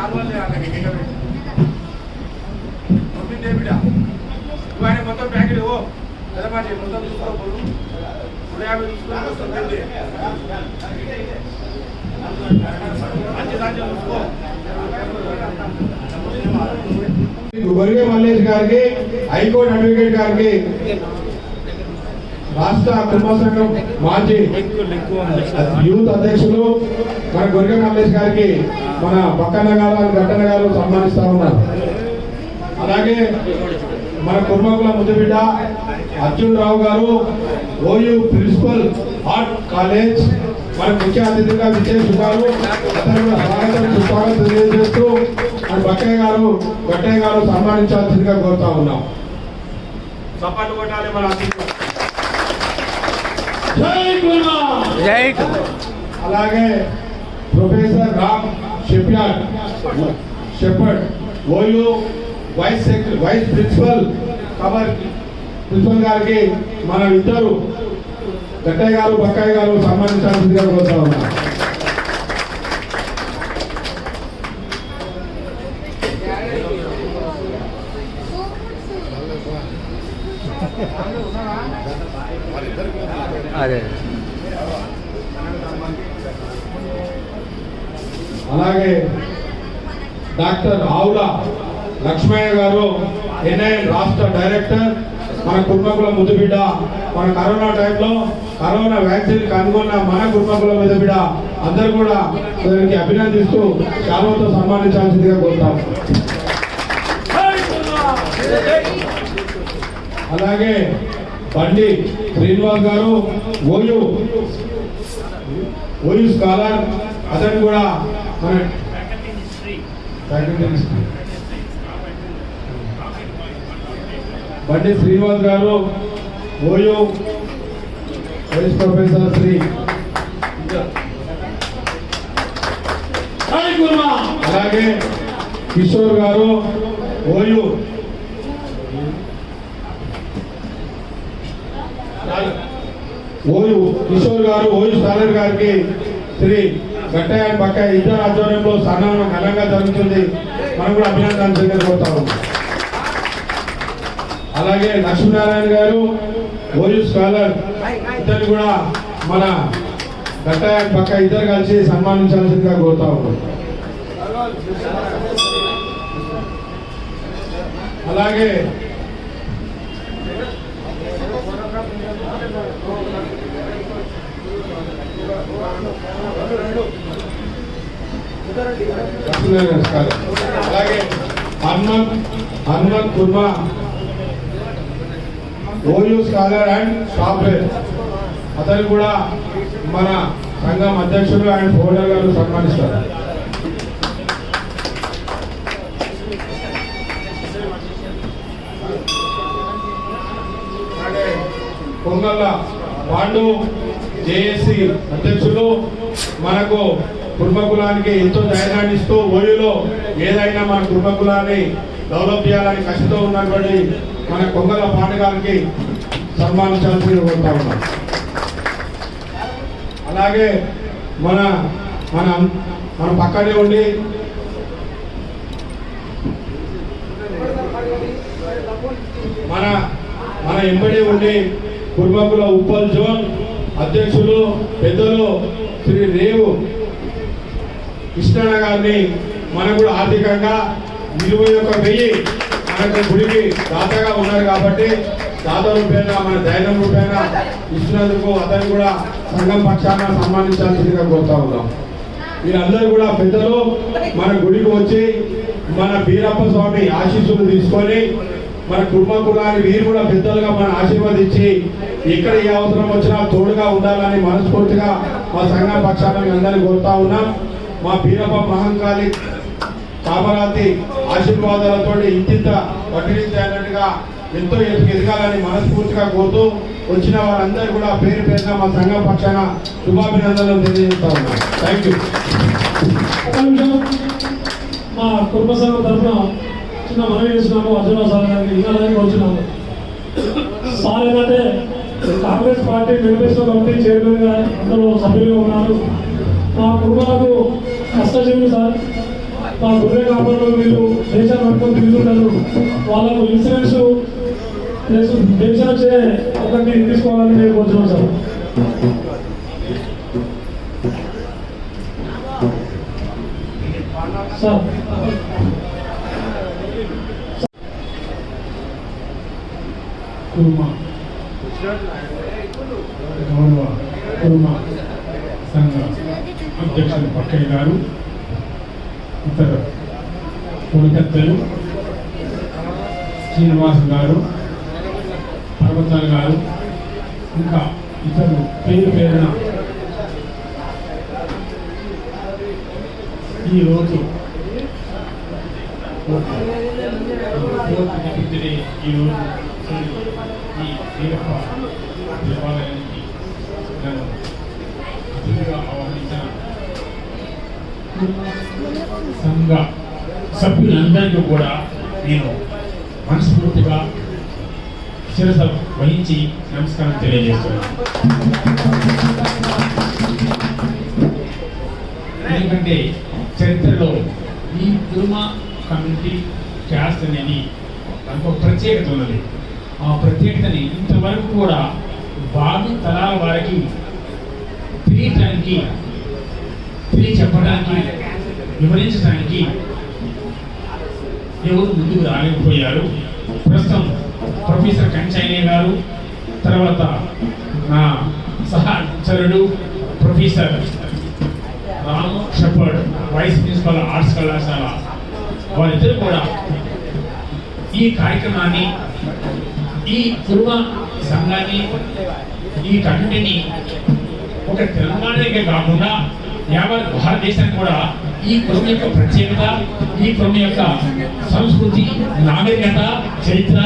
నాలుగు తొమ్మిది శాతం నువ్వు ఆయన మొత్తం ప్యాకెట్ ఓ పెద్దపాటి మొత్తం చూసుకోకూడదు నూట యాభై చూసుకో మొత్తం తిండి. మంచి మల్లేష్ గారికి హైకోర్టు అడ్వకేట్ గారికి రాష్ట్ర కుటుంబ సంఘం మాజీ యూత్ అధ్యక్షులు మన గొరిగే మల్లేష్ గారికి మన పక్కన గారు గట్టన గారు సన్మానిస్తా ఉన్నారు. అలాగే మన కుర్మకుల ముద్దుబిడ్డ అర్జున్ రావు గారు ఓయూ ప్రిన్సిపల్ ఆర్ట్ కాలేజ్ మన ముఖ్య అతిథిగా విచ్చేస్తున్నారు అతను స్వాగతం సుస్వాగతం తెలియజేస్తూ మన బక్కయ్య గారు గట్టయ్య గారు సన్మానించాల్సిందిగా కోరుతా ఉన్నాం. చప్పట్లు కొట్టాలి మన అతిథులు. జై అలాగే professor Ram Shepherd Shepherd OU vice secretary vice principal cover principal గారికి మన ఇద్దరు గట్టయ్య గారు బక్కయ్య గారు సన్మానించాల్సిందిగా కోరుతా ఉన్నా. అలాగే డాక్టర్ ఆవుల లక్ష్మయ్య గారు ఎన్ఐఎన్ రాష్ట్ర డైరెక్టర్ మన కుటుంబకుల ముద్దుబిడ్డ మన కరోనా టైంలో కరోనా వ్యాక్సిన్ కనుగొన్న మన కుటుంబకుల ముద్దుబిడ్డ అందరూ కూడా వారికి అభినందిస్తూ శాలువతో సన్మానించాల్సిందిగా కోరుతాం. అలాగే బండి శ్రీనివాస్ గారు ఓయూ ఓయూ స్కాలర్ అతను కూడా బండి శ్రీనివాస్ గారు ఓయూ వైస్ ప్రొఫెసర్ శ్రీ. అలాగే కిషోర్ గారు ఓయూ. ఓయూ కిషోర్ గారు ఓయూ స్కాలర్ గారికి శ్రీ. గట్టయ్య పక్క ఇద్దరు ఆధ్వర్యంలో సన్మానం ఘనంగా జరుగుతుంది. మనం కూడా అభినందనలు స్వీకరిపోతాము అలాగే లక్ష్మీనారాయణ గారు ఓయూ స్కాలర్ ఇద్దరు కూడా మన గట్టయ్య పక్క ఇద్దరు కలిసి సన్మానించాల్సిందిగా కోరుతా అలాగే అలాగే Hanumanth Hanumanth Kurma OU scholar and software అతను కూడా మన సంఘం అధ్యక్షులు అండ్ ఫోల్డర్ గారు సన్మానిస్తారు. అలాగే పొంగల్ల పాండు జేఏసీ అధ్యక్షులు మనకు కుటుంబకులానికి ఎంతో ధైర్యాన్ని ఇస్తూ ఓయూలో ఏదైనా మన కుటుంబకులాన్ని డెవలప్ చేయాలని కసితో ఉన్నటువంటి మన కొంగల పాండు గారికి సన్మానించాల్సి కోరుతా ఉన్నాం. అలాగే మన మన మన పక్కనే ఉండి మన మన ఎంబడి ఉండి కుటుంబంలో ఉప్పల్ జోన్ అధ్యక్షులు పెద్దలు శ్రీ రేవు కృష్ణన్న గారిని మనకు కూడా ఆర్థికంగా ఇరవై ఒక్క వెయ్యి మనకు గుడికి దాతగా ఉన్నారు కాబట్టి దాత రూపేణ మన దైనం రూపేణ ఇచ్చినందుకు అతను కూడా సంఘం పక్షాన సన్మానించాల్సిందిగా కోరుతా ఉన్నాం. మీరందరూ కూడా పెద్దలు మన గుడికి వచ్చి మన బీరప్ప స్వామి ఆశీస్సులు తీసుకొని మన కుటుంబ వీరు కూడా పెద్దలుగా మన ఆశీర్వదించి ఎక్కడ ఏ అవసరం వచ్చినా తోడుగా ఉండాలని మనస్ఫూర్తిగా మా సంఘ పక్షాన్ని అందరినీ కోరుతా ఉన్నాం. మా బీరప్ప మహంకాళి కామరాతి ఆశీర్వాదాలతో ఇంతింత పట్టించాలన్నట్టుగా ఎంతో ఎదగాలని మనస్ఫూర్తిగా కోరుతూ వచ్చిన వారందరూ కూడా పేరు పేరున మా సంఘం పక్షాన శుభాభినందనలు తెలియజేస్తా ఉన్నాం. థ్యాంక్ యూ మా కుటుంబ సంఘం తరఫున చిన్న మనవి చేస్తున్నాము అర్జున సార్ గారికి వినాలని వచ్చినాము సార్ ఏంటంటే కాంగ్రెస్ పార్టీ మేనిఫెస్టో కమిటీ చైర్మన్గా అందరూ సభ్యులుగా ఉన్నారు. మా కుటుంబాలకు కష్టజీవులు సార్. మా గుర్రె కాపర్లు వీళ్ళు దేశాన్ని పట్టుకొని తిరుగుతుంటారు వాళ్ళకు ఇన్సూరెన్స్ ప్లస్ పెన్షన్ వచ్చే ఒకటి తీసుకోవాలని మేము కోరుతున్నాం సార్. సార్ కుర్మ. గౌరవ కుర్మ సంఘ అధ్యక్షులు పక్కయ్య గారు ఇతర కొలికత్తెలు శ్రీనివాస్ గారు పర్వతాల్ గారు ఇంకా ఇతరులు పేరు పేరున ఈరోజు ఈరోజు ఈ వీరప్ప దేవాలయానికి నన్ను అతిథిగా ఆహ్వానించిన సంఘ సభ్యులందరికీ కూడా నేను మనస్ఫూర్తిగా శిరస వహించి నమస్కారం తెలియజేస్తున్నాను ఎందుకంటే చరిత్రలో ఈ తిరుమ కమ్యూనిటీ క్యాస్ట్ అనేది దానికి ఒక ప్రత్యేకత ఉన్నది. ఆ ప్రత్యేకతని ఇంతవరకు కూడా భావి తరాల వారికి తెలియటానికి తెలియచెప్పడానికి వివరించడానికి ఎవరు ముందుకు రాలేకపోయారు. ప్రస్తుతం ప్రొఫెసర్ కంచైనే గారు తర్వాత నా సహచరుడు professor Ramu Shepherd vice principal arts కళాశాల. వారిద్దరు కూడా ఈ కార్యక్రమాన్ని ఈ కుటుంబ సంఘాన్ని ఈ కమిటీని ఒక తెలంగాణకే కాకుండా యావత్ భారతదేశానికి కూడా ఈ కులం యొక్క ప్రత్యేకత ఈ కులం యొక్క సంస్కృతి నాగరికత చరిత్ర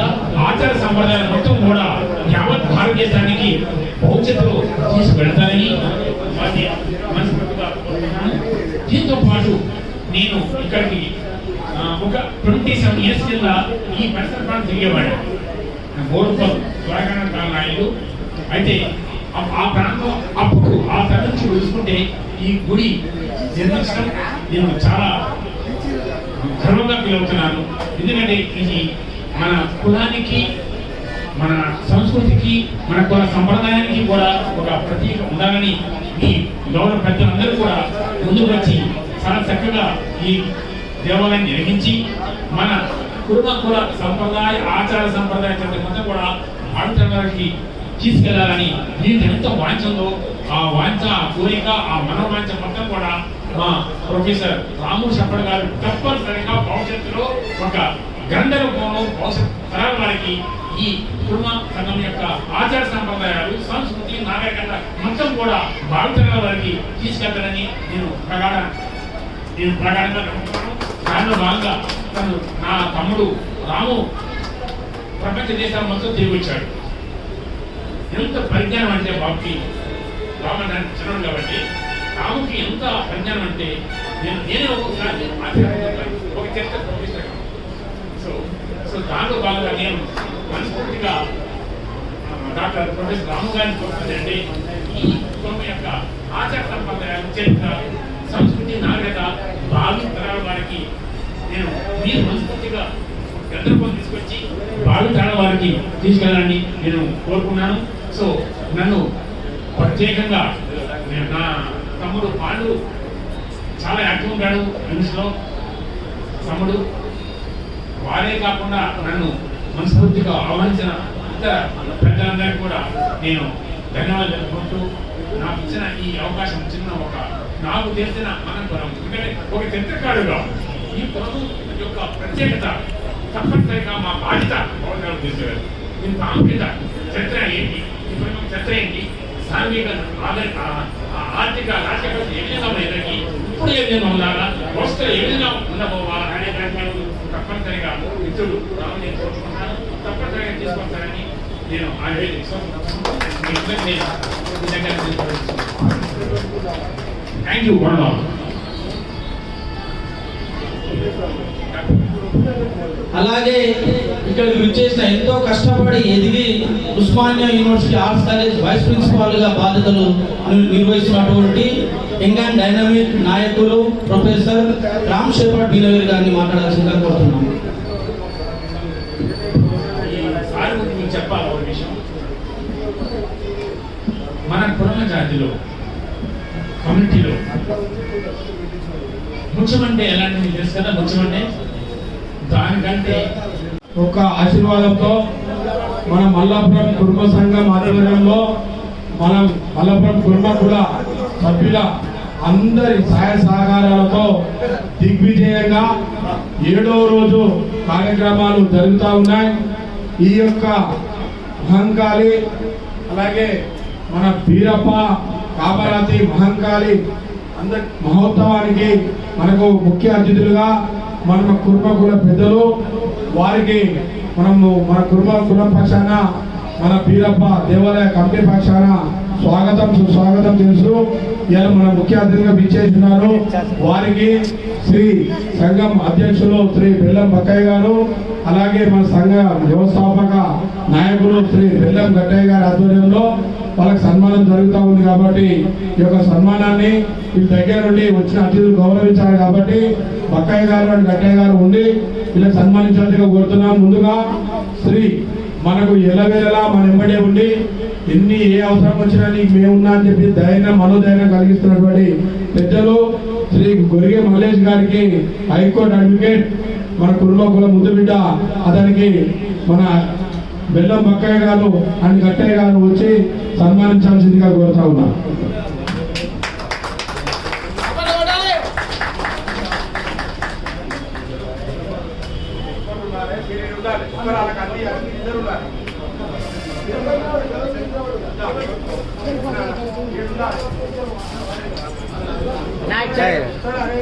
ఆచార సంప్రదాయాలు మొత్తం కూడా యావత్ భారతదేశానికి భవిష్యత్తులో తీసుకువెళ్తారని దీంతో పాటు నేను ఇక్కడికి ఒక ట్వంటీ సెవెన్ ఇయర్స్ కింద ఈ పరిసర ప్రాంతం తిరిగేవాడు బోర్డుపల్ త్వరగా నాయుడు అయితే ఆ- ప్రాంతం అప్పుడు ఆ తరం నుంచి చూసుకుంటే ఈ గుడి నిర్మించడం నేను చాలా గర్వంగా ఫీల్ అవుతున్నాను ఎందుకంటే ఇది మన కులానికి మన సంస్కృతికి మన కుల సంప్రదాయానికి కూడా ఒక ప్రతీక ఉండాలని ఈ గౌరవ పెద్దలందరూ కూడా ముందుకు వచ్చి చాలా చక్కగా ఈ దేవాలయాన్ని నిర్మించి మన కుటుంబ కుల సంప్రదాయ ఆచార సంప్రదాయ మధ్య మొత్తం కూడా భావితరాలకి తీసుకెళ్ళాలని దీనికి ఎంత వాంఛందో ఆ వాంఛ ఆ కోరిక ఆ మనోవాంఛ మొత్తం కూడా మా ప్రొఫెసర్ రాము షప్పడ్ గారు తప్పనిసరిగా భవిష్యత్తులో ఒక గంధ రూపంలో భవిష్యత్ తరాల వారికి ఈ కుటుంబ సంఘం యొక్క ఆచార సంప్రదాయాలు సంస్కృతి నాగరికత మొత్తం కూడా భావితరాల వారికి తీసుకెళ్తారని నేను ప్రగాఢ నేను ప్రగాఢంగా నమ్ముతున్నాను. దానిలో భాగంగా తను నా తమ్ముడు రాము ప్రపంచ దేశాల మొత్తం తిరిగి వచ్చాడు ఎంత పరిజ్ఞానం అంటే బాబుకి రామడానికి చిన్నడు కాబట్టి రాముకి ఎంత పరిజ్ఞానం అంటే నేను నేనే ఒక్కొక్కసారి ఒక చర్చ పంపిస్తాను. సో సో దానిలో భాగంగా నేను మనస్ఫూర్తిగా డాక్టర్ ప్రొఫెసర్ రాము గారిని కోరుతుందండి ఈ కుటుంబం యొక్క ఆచార సంప్రదాయాలు చరిత్ర సంస్కృతి నాగరికత భావి తరాల వారికి నేను మీరు మనస్ఫూర్తిగా గందరగోళం తీసుకొచ్చి భావి తరాల వారికి తీసుకెళ్ళాలని నేను కోరుకున్నాను. సో నన్ను ప్రత్యేకంగా నేను నా తమ్ముడు పాండు చాలా యాక్టివ్ ఉంటాడు న్యూస్లో తమ్ముడు వారే కాకుండా నన్ను మనస్ఫూర్తిగా ఆహ్వానించిన ఇతర పెద్దలందరికీ కూడా నేను ధన్యవాదాలు తెలుపుకుంటూ నాకు ఇచ్చిన ఈ అవకాశం చిన్న ఒక నాకు తెలిసిన అనంతరం ఎందుకంటే ఒక చరిత్రకారుగా ఈ కులం యొక్క ప్రత్యేకత తప్పనిసరిగా మా బాధ్యత పవన్ గారు తీసుకెళ్ళారు దీని ప్రాముఖ్యత చరిత్ర ఏంటి? ఈ కులం చరిత్ర ఏంటి? సాంఘిక ఆధార ఆర్థిక రాజకీయ ఏ విధంగా ఉన్నది ఇప్పుడు ఏ విధంగా ఉండాలా వస్తువులు ఏ విధంగా ఉండబోవాలా అనే దాని తప్పనిసరిగా మిత్రుడు రాము నేను కోరుకుంటున్నాను. తప్పనిసరిగా తీసుకొస్తారని నేను థ్యాంక్ యూ వన్ అలాగే ఇక్కడ విచ్చేసిన ఎంతో కష్టపడి ఎదిగి Osmania university arts college vice ప్రిన్సిపాల్గా బాధ్యతలు నిర్వహిస్తున్నటువంటి అండ్ డైనమిక్ నాయకులు ప్రొఫెసర్ రామ్ శేపట్ బీనవీర్ గారిని మాట్లాడాల్సిందిగా కోరుతున్నాను. చెప్పాలి ఒక విషయం? మన జాతిలో కమ్యూనిటీలో. ముచ్చమంటే ఎలాంటి తెలుసు కదా ముచ్చమంటే దానికంటే ఒక ఆశీర్వాదంతో మన మల్లాపురం కుటుంబ సంఘం ఆధ్వర్యంలో మనం మల్లాపురం కుటుంబ కూడా సభ్యుల అందరి సహాయ సహకారాలతో దిగ్విజయంగా ఏడవ రోజు కార్యక్రమాలు జరుగుతూ ఉన్నాయి. ఈ యొక్క అహంకారి అలాగే మన బీరప్ప కామరాతి మహంకాళి అందరి మహోత్సవానికి మనకు ముఖ్య అతిథులుగా మన కుటుంబ కుల పెద్దలు వారికి మనము మన కుటుంబ కుల పక్షాన మన బీరప్ప దేవాలయ కమిటీ పక్షాన స్వాగతం సుస్వాగతం తెలుసు ఇలా మన ముఖ్య అతిథిగా విచ్చేస్తున్నారు. వారికి శ్రీ సంఘం అధ్యక్షులు శ్రీ బెల్లం బక్కయ్య గారు అలాగే మన సంఘ వ్యవస్థాపక నాయకులు శ్రీ బెల్లం గట్టయ్య గారి ఆధ్వర్యంలో వాళ్ళకి సన్మానం జరుగుతూ ఉంది కాబట్టి ఈ యొక్క సన్మానాన్ని వీళ్ళ దగ్గర నుండి వచ్చిన అతిథులు గౌరవించాలి కాబట్టి బక్కయ్య గారు అండ్ గట్టయ్య గారు ఉండి వీళ్ళకి సన్మానించినట్టుగా కోరుతున్నాం. ముందుగా శ్రీ మనకు ఎలవేళలా మన ఎంబడే ఉండి ఎన్ని ఏ అవసరం వచ్చినా నీకు మేమున్నా అని చెప్పి ధైర్యం మనోధైర్యం కలిగిస్తున్నటువంటి పెద్దలు శ్రీ గొరిగే మల్లేష్ గారికి హైకోర్టు అడ్వకేట్ మన కుటుంబ కుల ముద్దు బిడ్డ అతనికి మన బెల్లం బక్కయ్య గారు అండ్ గట్టయ్య గారు వచ్చి సన్మానించాల్సిందిగా కోరుతా ఉన్నా మీరు ఉండాలి వాళ్ళకి అన్ని అన్ని ఇద్దరు ఉండాలి మీరు ఉండాలి.